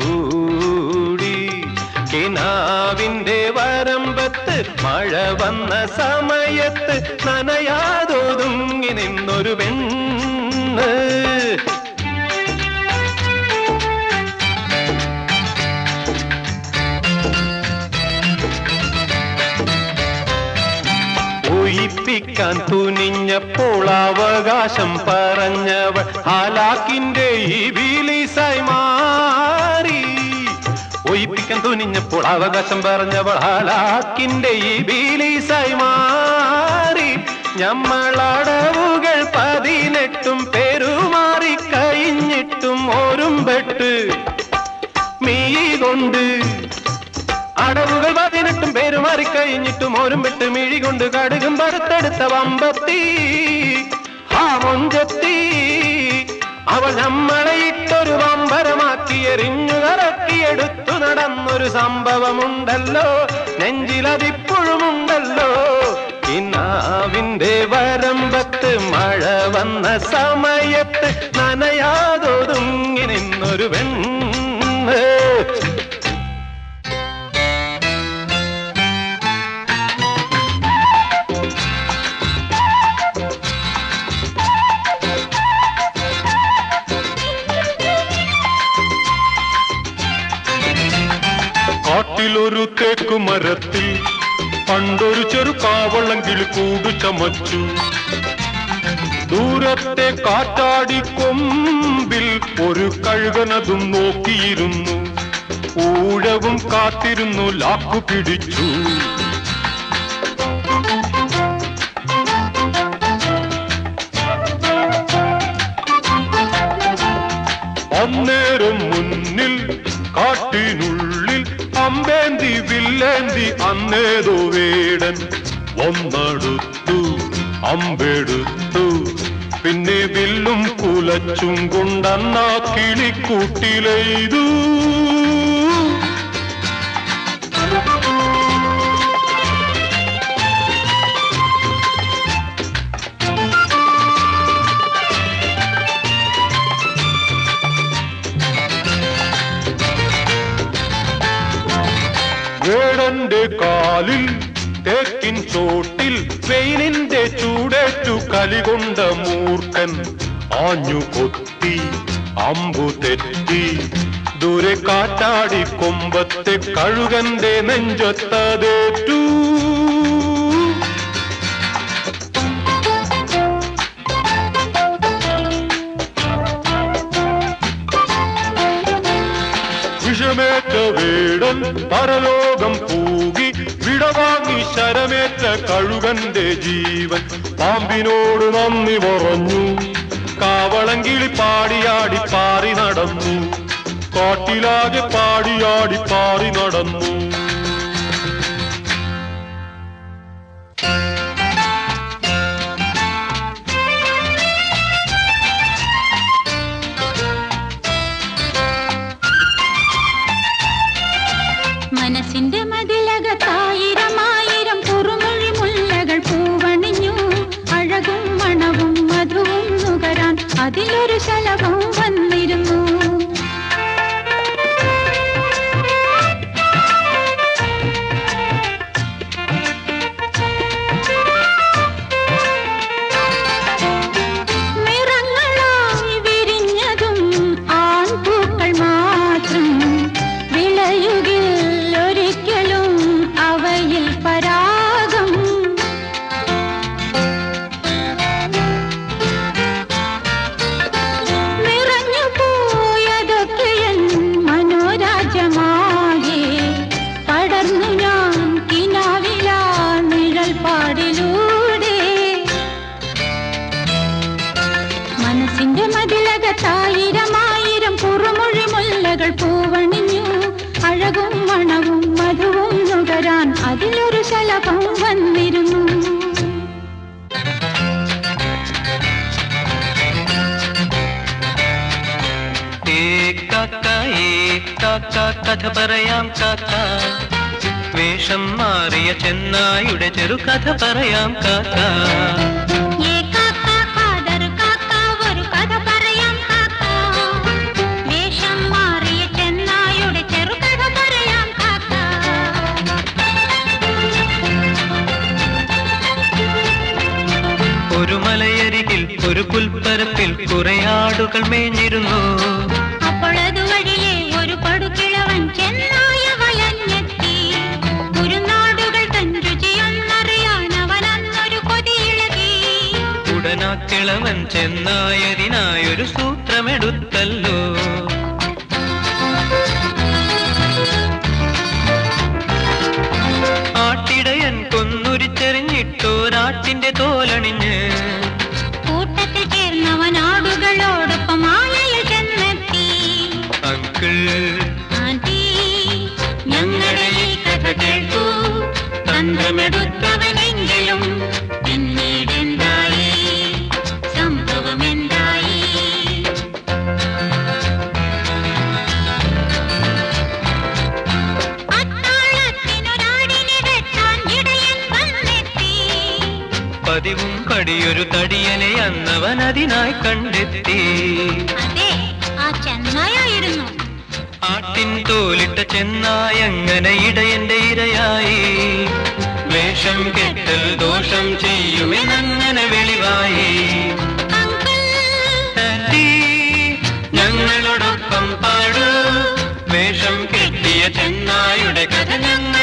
കൂടി. കിനാവിന്റെ വരമ്പത്ത് മഴ വന്ന സമയത്ത് നനയാതൊതുങ്ങി നിന്നൊരു പെണ്ണ്. ഒഴിപ്പിക്കാൻ തുനിഞ്ഞപ്പോൾ അവകാശം പറഞ്ഞവൾ. ഹാലാക്കിന്റെ ഈ ബിലിസൈമാ തുനിഞ്ഞപ്പോൾ അവകാശം പറഞ്ഞവൾ ഹാലാക്കിന്റെ ഈ ബീലീസായി മാറി. ഞമ്മളടവുകൾ പതിനെട്ടും പെരുമാറി കഴിഞ്ഞിട്ടും ഓരുംപെട്ട്. മീ കൊണ്ട് അടവുകൾ പതിനെട്ടും പെരുമാറി കഴിഞ്ഞിട്ടും ഓരും പെട്ട് മിഴി കൊണ്ട് കടുകും പറത്തെടുത്ത വമ്പത്തി. ആ മൊഞ്ചത്തി അവൾ നമ്മളെ ഇട്ടൊരു കറക്കിയെടുത്തു നടന്നൊരു സംഭവമുണ്ടല്ലോ. നെഞ്ചിലതിപ്പോഴുമുണ്ടല്ലോ. ഇന്നാവിന്റെ വരമ്പത്ത് മഴ വന്ന സമയത്ത് നനയാതൊതുങ്ങി നിന്നൊരു വെണ്ണ് കാട്ടിലൊരു തേക്കുമരത്തിൽ പണ്ടൊരു ചെറു കാവളം കിളി കൂടു ചമച്ചു. ദൂരത്തെ കാറ്റാടി കൊമ്പിൽ ഒരു കഴുകനതും നോക്കിയിരുന്നു. ഊഴവും കാത്തിരുന്നു ലാക്കു പിടിച്ചു. അന്നേരം മുന്നിൽ കാട്ടിനുള്ളിൽ അമ്പേന്തി വില്ലേന്തി അന്നേതു വേടൻ ഒന്നടുത്തു അമ്പെടുത്തു. പിന്നെ വില്ലും കുലച്ചും കൊണ്ടന്നാ കിളിക്കൂട്ടിലെയ്തു. കാലിൽ തേക്കിൻ ചോട്ടിൽ വെയിലിന്റെ ചൂടേറ്റു കലികൊണ്ട മൂർഖൻ. ആഞ്ഞു കൊത്തി അമ്പു തെറ്റി. ദൂരെ കാറ്റാടി കൊമ്പത്തെ കഴുകന്റെ നെഞ്ചത്തതേറ്റു. വിഷമേറ്റ വീടൻ പരലോകം പൂകി. വിടവാങ്ങി ശരമേറ്റ കഴുകന്റെ ജീവൻ. പാമ്പിനോട് നന്ദി പറഞ്ഞു. കിളി പാടിയാടി പാറി നടന്നു. കാട്ടിലാകെ പാടിയാടി പാറി നടന്നു. അഴകും മണവും മധുവും നുകരാൻ അതിലൊരു ശലഭം വന്നിരുന്നു. കഥ പറയാം കാക്ക. വേഷം മാറിയ ചെന്നായുടെ ചെറു കഥ പറയാം കാക്ക. ആടുകൾ മേഞ്ഞിരുന്നു. അപ്പോൾ അതുവഴിയെ ഒരു പടുക്കിളവൻ ചെന്നായ വലഞ്ഞെത്തി. കുരുനാടുകൾ നാടുകൾ തൻ രുചിയൊന്നറിയാൻ അവൻ അന്നൊരു കൊതിയിളകി. ഉടനാക്കിളവൻ കിളവൻ ചെന്നായതിനായൊരു സൂത്രമെടുത്തല്ലോ പടിയൊരു തടിയനെ അന്നവൻ അതിനായി കണ്ടെത്തി. ആട്ടിൻ തോലിട്ട ചെന്നായങ്ങനെ ഇടയന്റെ ഇരയായി. വേഷം കെട്ടൽ ദോഷം ചെയ്യുമെന്നങ്ങനെ വെളിവായി. ഞങ്ങളോടൊപ്പം പാടൂ. വേഷം കെട്ടിയ ചെന്നായുടെ കഥ ഞങ്ങൾ